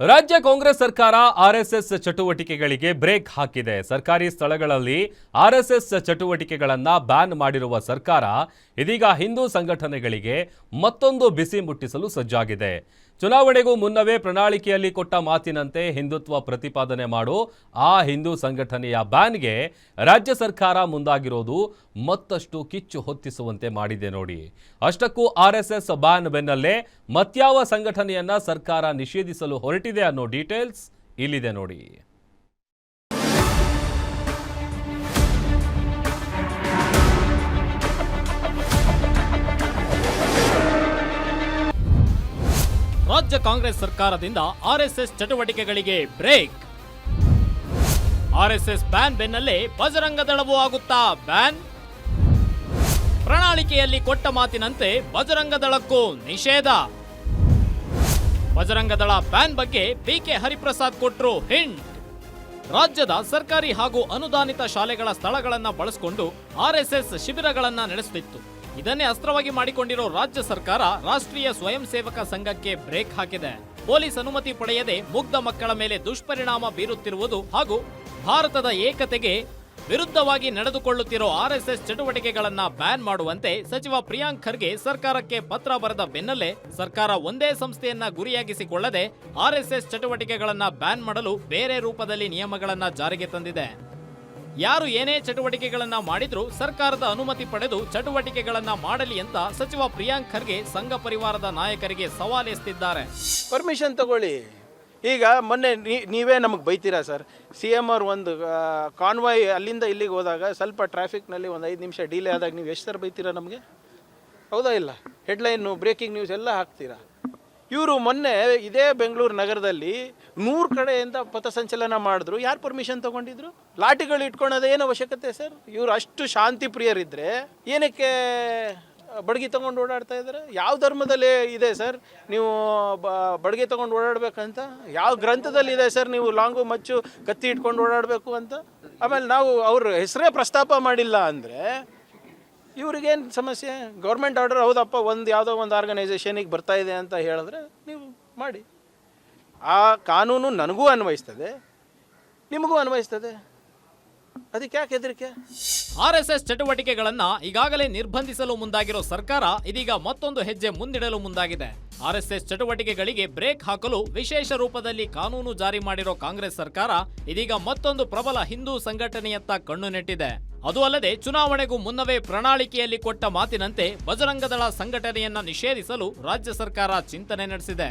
ರಾಜ್ಯ ಕಾಂಗ್ರೆಸ್ ಸರ್ಕಾರ ಆರ್ಎಸ್ಎಸ್ ಚಟುವಟಿಕೆಗಳಿಗೆ ಬ್ರೇಕ್ ಹಾಕಿದೆ. ಸರ್ಕಾರಿ ಸ್ಥಳಗಳಲ್ಲಿ ಆರ್ಎಸ್ಎಸ್ ಚಟುವಟಿಕೆಗಳನ್ನ ಬ್ಯಾನ್ ಮಾಡಿರುವ ಸರ್ಕಾರ ಇದೀಗ ಹಿಂದೂ ಸಂಘಟನೆಗಳಿಗೆ ಮತ್ತೊಂದು ಬಿಸಿ ಮುಟ್ಟಿಸಲು ಸಜ್ಜಾಗಿದೆ. ಚುನಾವಣೆಗೂ ಮುನ್ನವೇ ಪ್ರಣಾಳಿಕೆಯಲ್ಲಿ ಕೊಟ್ಟ ಮಾತಿನಂತೆ ಹಿಂದುತ್ವ ಪ್ರತಿಪಾದನೆ ಮಾಡು, ಆ ಹಿಂದೂ ಸಂಘಟನೆಯ ಬ್ಯಾನ್ಗೆ ರಾಜ್ಯ ಸರ್ಕಾರ ಮುಂದಾಗಿರೋದು ಮತ್ತಷ್ಟು ಕಿಚ್ಚು ಹೊತ್ತಿಸುವಂತೆ ಮಾಡಿದೆ ನೋಡಿ. ಅಷ್ಟಕ್ಕೂ ಆರ್ಎಸ್ಎಸ್ ಬ್ಯಾನ್ ಬೆನ್ನಲ್ಲೇ ಮತ್ಯಾವ ಸಂಘಟನೆಯನ್ನ ಸರ್ಕಾರ ನಿಷೇಧಿಸಲು ಹೊರಟಿದೆ ಅನ್ನೋ ಡೀಟೇಲ್ಸ್ ಇಲ್ಲಿದೆ ನೋಡಿ. ರಾಜ್ಯ ಕಾಂಗ್ರೆಸ್ ಸರ್ಕಾರದಿಂದ ಆರ್ಎಸ್ಎಸ್ ಚಟುವಟಿಕೆಗಳಿಗೆ ಬ್ರೇಕ್. ಆರ್ಎಸ್ಎಸ್ ಬ್ಯಾನ್ ಬೆನ್ನಲ್ಲೇ ಬಜರಂಗ ದಳವೂ ಆಗುತ್ತಾ ಬ್ಯಾನ್? ಪ್ರಣಾಳಿಕೆಯಲ್ಲಿ ಕೊಟ್ಟ ಮಾತಿನಂತೆ ಬಜರಂಗ ದಳಕ್ಕೂ ನಿಷೇಧ. ಬಜರಂಗ ದಳ ಬ್ಯಾನ್ ಬಗ್ಗೆ ಬಿಕೆ ಹರಿಪ್ರಸಾದ್ ಕೊಟ್ರು ಹಿಂಟ್. ರಾಜ್ಯದ ಸರ್ಕಾರಿ ಹಾಗೂ ಅನುದಾನಿತ ಶಾಲೆಗಳ ಸ್ಥಳಗಳನ್ನು ಬಳಸಿಕೊಂಡು ಆರ್ಎಸ್ಎಸ್ ಶಿಬಿರಗಳನ್ನು ನಡೆಸುತ್ತಿತ್ತು ಇದನ್ನೇ ಅಸ್ತ್ರವಾಗಿ ಮಾಡಿಕೊಂಡಿರೋ ರಾಜ್ಯ ಸರ್ಕಾರ ರಾಷ್ಟ್ರೀಯ ಸ್ವಯಂ ಸೇವಕ ಸಂಘಕ್ಕೆ ಬ್ರೇಕ್ ಹಾಕಿದೆ. ಪೊಲೀಸ್ ಅನುಮತಿ ಪಡೆಯದೆ ಮುಗ್ಧ ಮಕ್ಕಳ ಮೇಲೆ ದುಷ್ಪರಿಣಾಮ ಬೀರುತ್ತಿರುವುದು ಹಾಗೂ ಭಾರತದ ಏಕತೆಗೆ ವಿರುದ್ಧವಾಗಿ ನಡೆದುಕೊಳ್ಳುತ್ತಿರೋ ಆರ್ಎಸ್ಎಸ್ ಚಟುವಟಿಕೆಗಳನ್ನ ಬ್ಯಾನ್ ಮಾಡುವಂತೆ ಸಚಿವ ಪ್ರಿಯಾಂಕ್ ಖರ್ಗೆ ಸರ್ಕಾರಕ್ಕೆ ಪತ್ರ ಬರೆದ ಬೆನ್ನಲ್ಲೇ ಸರ್ಕಾರ ಒಂದೇ ಸಂಸ್ಥೆಯನ್ನ ಗುರಿಯಾಗಿಸಿಕೊಳ್ಳದೆ ಆರ್ಎಸ್ಎಸ್ ಚಟುವಟಿಕೆಗಳನ್ನ ಬ್ಯಾನ್ ಮಾಡಲು ಬೇರೆ ರೂಪದಲ್ಲಿ ನಿಯಮಗಳನ್ನ ಜಾರಿಗೆ ತಂದಿದೆ. ಯಾರು ಏನೇ ಚಟುವಟಿಕೆಗಳನ್ನ ಮಾಡಿದ್ರೂ ಸರ್ಕಾರದ ಅನುಮತಿ ಪಡೆದು ಚಟುವಟಿಕೆಗಳನ್ನ ಮಾಡಲಿ ಅಂತ ಸಚಿವ ಪ್ರಿಯಾಂಕ್ ಖರ್ಗೆ ಸಂಘ ಪರಿವಾರದ ನಾಯಕರಿಗೆ ಸವಾಲೆಸ್ತಿದ್ದಾರೆ ಪರ್ಮಿಷನ್ ತಗೊಳ್ಳಿ. ಈಗ ಮೊನ್ನೆ ನೀವೇ ನಮಗೆ ಬೈತೀರಾ ಸರ್? ಸಿ ಎಂ ಅವ್ರು ಒಂದು ಕಾನ್ವಾಯ್ ಅಲ್ಲಿಂದ ಇಲ್ಲಿಗೆ ಹೋದಾಗ ಸ್ವಲ್ಪ ಟ್ರಾಫಿಕ್ನಲ್ಲಿ ಒಂದು ಐದು ನಿಮಿಷ ಡಿಲೇ ಆದಾಗ ನೀವು ಎಷ್ಟು ಸರ್ ಬೈತೀರಾ ನಮಗೆ? ಹೌದಾ ಇಲ್ಲ? ಹೆಡ್ಲೈನು ಬ್ರೇಕಿಂಗ್ ನ್ಯೂಸ್ ಎಲ್ಲ ಹಾಕ್ತೀರಾ? ಇವರು ಮೊನ್ನೆ ಇದೇ ಬೆಂಗಳೂರು ನಗರದಲ್ಲಿ ನೂರು ಕಡೆಯಿಂದ ಪಥಸಂಚಲನ ಮಾಡಿದ್ರು. ಯಾರು ಪರ್ಮಿಷನ್ ತಗೊಂಡಿದ್ರು? ಲಾಠಿಗಳು ಇಟ್ಕೊಳೋದು ಏನು ಅವಶ್ಯಕತೆ ಸರ್? ಇವರು ಅಷ್ಟು ಶಾಂತಿ ಪ್ರಿಯರಿದ್ದರೆ ಏನಕ್ಕೆ ಬಡಗಿ ತಗೊಂಡು ಓಡಾಡ್ತಾ ಇದ್ದಾರೆ ಯಾವ ಧರ್ಮದಲ್ಲಿ ಇದೆ ಸರ್? ನೀವು ಬ- ಬಡಗಿ ತೊಗೊಂಡು ಓಡಾಡಬೇಕಂತ? ಯಾವ ಗ್ರಂಥದಲ್ಲಿ ಇದೆ ಸರ್ ನೀವು ಲಾಂಗು ಮಚ್ಚು ಕತ್ತಿ ಇಟ್ಕೊಂಡು ಓಡಾಡಬೇಕು ಅಂತ? ಆಮೇಲೆ ನಾವು ಅವ್ರ ಹೆಸರೇ ಪ್ರಸ್ತಾಪ ಮಾಡಿಲ್ಲ ಅಂದರೆ ಇವ್ರಿಗೇನು ಸಮಸ್ಯೆ? ಗೌರ್ಮೆಂಟ್ ಆರ್ಡರ್ ಹೌದಪ್ಪ, ಒಂದು ಯಾವುದೋ ಒಂದು ಆರ್ಗನೈಸೇಷನಿಗೆ ಬರ್ತಾ ಇದೆ ಅಂತ ಹೇಳಿದ್ರೆ ನೀವು ಮಾಡಿ. ಆ ಕಾನೂನು ನನಗೂ ಅನ್ವಯಿಸ್ತದೆ, ನಿಮಗೂ ಅನ್ವಯಿಸ್ತದೆ. ಅದಕ್ಕೆ ಯಾಕೆ ಹೆದರಿಕೆ? ಎಸ್ ಚಟುವಟಿಕೆಗಳನ್ನ ಈಗಾಗಲೇ ನಿರ್ಬಂಧಿಸಲು ಮುಂದಾಗಿರೋ ಸರ್ಕಾರ ಇದೀಗ ಮತ್ತೊಂದು ಹೆಜ್ಜೆ ಮುಂದಿಡಲು ಮುಂದಾಗಿದೆ. ಆರ್ ಎಸ್ ಎಸ್ ಚಟುವಟಿಕೆಗಳಿಗೆ ಬ್ರೇಕ್ ಹಾಕಲು ವಿಶೇಷ ರೂಪದಲ್ಲಿ ಕಾನೂನು ಜಾರಿ ಮಾಡಿರೋ ಕಾಂಗ್ರೆಸ್ ಸರ್ಕಾರ ಇದೀಗ ಮತ್ತೊಂದು ಪ್ರಬಲ ಹಿಂದೂ ಸಂಘಟನೆಯತ್ತ ಕಣ್ಣು ನೆಟ್ಟಿದೆ. ಅದು ಅಲ್ಲದೆ ಚುನಾವಣೆಗೂ ಮುನ್ನವೇ ಪ್ರಣಾಳಿಕೆಯಲ್ಲಿ ಕೊಟ್ಟ ಮಾತಿನಂತೆ ಬಜರಂಗದಳ ಸಂಘಟನೆಯನ್ನ ನಿಷೇಧಿಸಲು ರಾಜ್ಯ ಸರ್ಕಾರ ಚಿಂತನೆ ನಡೆಸಿದೆ.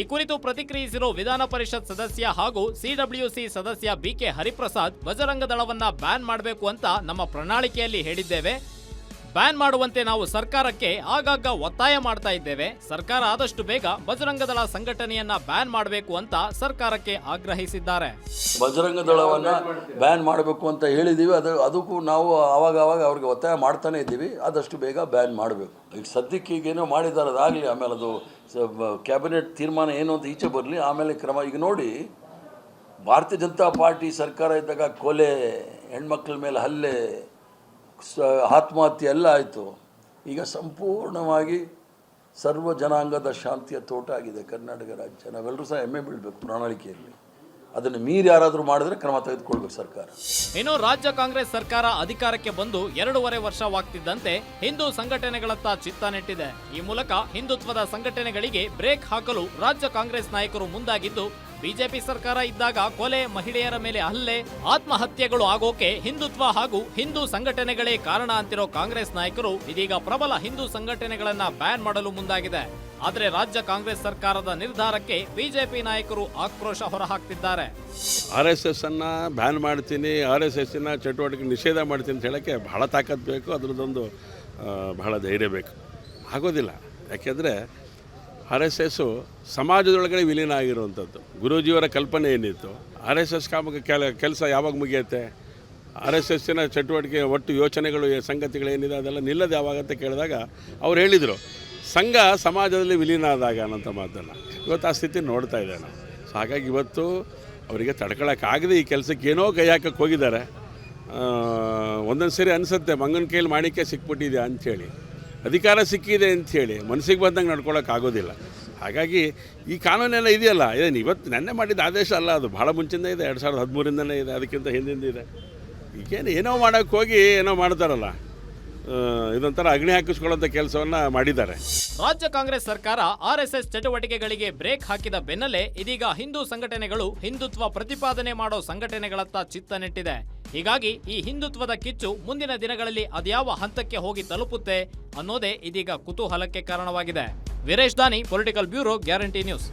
ಈ ಕುರಿತು ಪ್ರತಿಕ್ರಿಯಿಸಿರುವ ವಿಧಾನ ಪರಿಷತ್ ಸದಸ್ಯ ಹಾಗೂ ಸಿಡಬ್ಲ್ಯೂಸಿ ಸದಸ್ಯ ಬಿಕೆ ಹರಿಪ್ರಸಾದ್ ಬಜರಂಗ ದಳವನ್ನ ಬ್ಯಾನ್ ಮಾಡಬೇಕು ಅಂತ ನಮ್ಮ ಪ್ರಣಾಳಿಕೆಯಲ್ಲಿ ಹೇಳಿದ್ದೇವೆ. ಬ್ಯಾನ್ ಮಾಡುವಂತೆ ನಾವು ಸರ್ಕಾರಕ್ಕೆ ಆಗಾಗ ಒತ್ತಾಯ ಮಾಡ್ತಾ ಇದ್ದೇವೆ. ಸರ್ಕಾರ ಆದಷ್ಟು ಬೇಗ ಬಜರಂಗ ದಳ ಸಂಘಟನೆಯನ್ನ ಬ್ಯಾನ್ ಮಾಡಬೇಕು ಅಂತ ಸರ್ಕಾರಕ್ಕೆ ಆಗ್ರಹಿಸಿದ್ದಾರೆ. ಬಜರಂಗ ದಳವನ್ನು ಬ್ಯಾನ್ ಮಾಡಬೇಕು ಅಂತ ಹೇಳಿದೀವಿ. ಅದು, ಅದಕ್ಕೂ ನಾವು ಆವಾಗ ಆವಾಗ ಅವ್ರಿಗೆ ಒತ್ತಾಯ ಮಾಡ್ತಾನೆ ಇದ್ದೀವಿ. ಆದಷ್ಟು ಬೇಗ ಬ್ಯಾನ್ ಮಾಡಬೇಕು. ಈಗ ಸದ್ಯಕ್ಕೆ ಈಗೇನೋ ಮಾಡಿದ್ದಾರೆ ಅದಾಗಲಿ ಆಮೇಲೆ ಅದು ಕ್ಯಾಬಿನೆಟ್ ತೀರ್ಮಾನ ಏನು ಅಂತ ಈಚೆ ಬರಲಿ, ಆಮೇಲೆ ಕ್ರಮ. ಈಗ ನೋಡಿ, ಭಾರತೀಯ ಜನತಾ ಪಾರ್ಟಿ ಸರ್ಕಾರ ಇದ್ದಾಗ ಕೊಲೆ, ಹೆಣ್ಮಕ್ಳ ಮೇಲೆ ಹಲ್ಲೆ ಸ, ಆತ್ಮಹತ್ಯೆ ಎಲ್ಲ ಆಯಿತು. ಈಗ ಸಂಪೂರ್ಣವಾಗಿ ಸರ್ವ ಜನಾಂಗದ ಶಾಂತಿಯ ತೋಟ ಆಗಿದೆ ಕರ್ನಾಟಕ ರಾಜ್ಯ. ನಾವೆಲ್ಲರೂ ಸಹ ಹೆಮ್ಮೆ ಬೀಳಬೇಕು ಪ್ರಣಾಳಿಕೆಯಲ್ಲಿ. ಅದನ್ನು ಮೀರಿ ಯಾರಾದರೂ ಮಾಡಿದ್ರೆ ಕ್ರಮ ತೆಗೆದುಕೊಳ್ಬೇಕು ಸರ್ಕಾರ. ಇನ್ನು ರಾಜ್ಯ ಕಾಂಗ್ರೆಸ್ ಸರ್ಕಾರ ಅಧಿಕಾರಕ್ಕೆ ಬಂದು ಎರಡೂವರೆ ವರ್ಷವಾಗ್ತಿದ್ದಂತೆ ಹಿಂದೂ ಸಂಘಟನೆಗಳತ್ತ ಚಿತ್ತ ನೆಟ್ಟಿದೆ. ಈ ಮೂಲಕ ಹಿಂದುತ್ವದ ಸಂಘಟನೆಗಳಿಗೆ ಬ್ರೇಕ್ ಹಾಕಲು ರಾಜ್ಯ ಕಾಂಗ್ರೆಸ್ ನಾಯಕರು ಮುಂದಾಗಿದ್ದು ಬಿಜೆಪಿ ಸರ್ಕಾರ ಇದ್ದಾಗ ಕೊಲೆ ಮಹಿಳೆಯರ ಮೇಲೆ ಹಲ್ಲೆ, ಆತ್ಮಹತ್ಯೆಗಳು ಆಗೋಕೆ ಹಿಂದುತ್ವ ಹಾಗೂ ಹಿಂದೂ ಸಂಘಟನೆಗಳೇ ಕಾರಣ ಅಂತಿರೋ ಕಾಂಗ್ರೆಸ್ ನಾಯಕರು ಇದೀಗ ಪ್ರಬಲ ಹಿಂದೂ ಸಂಘಟನೆಗಳನ್ನ ಬ್ಯಾನ್ ಮಾಡಲು ಮುಂದಾಗಿದೆ. ಆದರೆ ರಾಜ್ಯ ಕಾಂಗ್ರೆಸ್ ಸರ್ಕಾರದ ನಿರ್ಧಾರಕ್ಕೆ ಬಿಜೆಪಿ ನಾಯಕರು ಆಕ್ರೋಶ ಹೊರಹಾಕ್ತಿದ್ದಾರೆ. ಆರ್ ಎಸ್ ಎಸ್ಸನ್ನು ಬ್ಯಾನ್ ಮಾಡ್ತೀನಿ, ಆರ್ ಎಸ್ ಎಸ್ಸಿನ ಚಟುವಟಿಕೆ ನಿಷೇಧ ಮಾಡ್ತೀನಿ ಅಂತ ಹೇಳಕ್ಕೆ ಬಹಳ ತಾಕತ್ ಬೇಕು, ಅದರದ್ದೊಂದು ಬಹಳ ಧೈರ್ಯ ಬೇಕು. ಆಗೋದಿಲ್ಲ. ಯಾಕೆಂದರೆ ಆರ್ ಎಸ್ ಎಸ್ಸು ಸಮಾಜದೊಳಗಡೆ ವಿಲೀನ ಆಗಿರುವಂಥದ್ದು. ಗುರೂಜಿಯವರ ಕಲ್ಪನೆ ಏನಿತ್ತು? ಆರ್ ಎಸ್ ಎಸ್ ಕಾಮ ಕೆಲ, ಕೆಲಸ ಯಾವಾಗ ಮುಗಿಯುತ್ತೆ? ಆರ್ ಎಸ್ ಎಸ್ಸಿನ ಚಟುವಟಿಕೆ ಒಟ್ಟು ಯೋಚನೆಗಳು ಸಂಗತಿಗಳು ಸಂಗತಿಗಳೇನಿದೆ ಅದೆಲ್ಲ ನಿಲ್ಲದೆ ಯಾವಾಗ ಅಂತ ಕೇಳಿದಾಗ ಅವ್ರು ಹೇಳಿದರು. ಸಂಘ ಸಮಾಜದಲ್ಲಿ ವಿಲೀನ ಆದಾಗ ಅನ್ನೋಂಥ ಮಾತನ್ನು. ಇವತ್ತು ಆ ಸ್ಥಿತಿ ನೋಡ್ತಾ ಇದ್ದಾನೆ ಹಾಗಾಗಿ ಇವತ್ತು ಅವರಿಗೆ ತಡ್ಕೊಳಕ್ಕಾಗದೆ ಈ ಕೆಲಸಕ್ಕೆ ಏನೋ ಕೈ ಹಾಕಕ್ಕೆ ಹೋಗಿದ್ದಾರೆ. ಒಂದೊಂದು ಸರಿ ಅನಿಸುತ್ತೆ, ಮಂಗನ ಕೈಯಲ್ಲಿ ಮಾಡಿಕೆ ಸಿಕ್ಬಿಟ್ಟಿದೆ ಅಂಥೇಳಿ ಅಧಿಕಾರ ಸಿಕ್ಕಿದೆ ಅಂಥೇಳಿ ಮನಸ್ಸಿಗೆ ಬಂದಂಗೆ ನಡ್ಕೊಳ್ಳೋಕೆ ಆಗೋದಿಲ್ಲ. ಹಾಗಾಗಿ ಈ ಕಾನೂನೆಲ್ಲ ಇದೆಯಲ್ಲ ಏನು ಇವತ್ತು ನೆನ್ನೆ ಮಾಡಿದ ಆದೇಶ ಅಲ್ಲ, ಅದು ಭಾಳ ಮುಂಚಿಂದ ಇದೆ, ಎರಡು ಸಾವಿರದ ಹದಿಮೂರಿಂದನೇ ಇದೆ, ಅದಕ್ಕಿಂತ ಹಿಂದಿಂದ ಇದೆ. ಈಗೇನು ಏನೋ ಮಾಡೋಕ್ಕೆ ಹೋಗಿ ಏನೋ ಮಾಡ್ತಾರಲ್ಲ ಇದೊಂಥರ ಅಗ್ನಿ ಹಾಕಿಸ್ಕೊಳ್ಳೋಂಥ ಕೆಲಸವನ್ನು ಮಾಡಿದ್ದಾರೆ. ರಾಜ್ಯ ಕಾಂಗ್ರೆಸ್ ಸರ್ಕಾರ ಆರ್ಎಸ್ಎಸ್ ಚಟುವಟಿಕೆಗಳಿಗೆ ಬ್ರೇಕ್ ಹಾಕಿದ ಬೆನ್ನಲ್ಲೇ ಇದೀಗ ಹಿಂದೂ ಸಂಘಟನೆಗಳು ಹಿಂದುತ್ವ ಪ್ರತಿಪಾದನೆ ಮಾಡೋ ಸಂಘಟನೆಗಳತ್ತ ಚಿತ್ತ ನೆಟ್ಟಿದೆ. ಹೀಗಾಗಿ ಈ ಹಿಂದುತ್ವದ ಕಿಚ್ಚು ಮುಂದಿನ ದಿನಗಳಲ್ಲಿ ಅದ್ಯಾವ ಹಂತಕ್ಕೆ ಹೋಗಿ ತಲುಪುತ್ತೆ ಅನ್ನೋದೇ ಇದೀಗ ಕುತೂಹಲಕ್ಕೆ ಕಾರಣವಾಗಿದೆ. ವೀರೇಶ್ ದಾನಿ ಪೊಲಿಟಿಕಲ್ ಬ್ಯೂರೋ ಗ್ಯಾರಂಟಿ ನ್ಯೂಸ್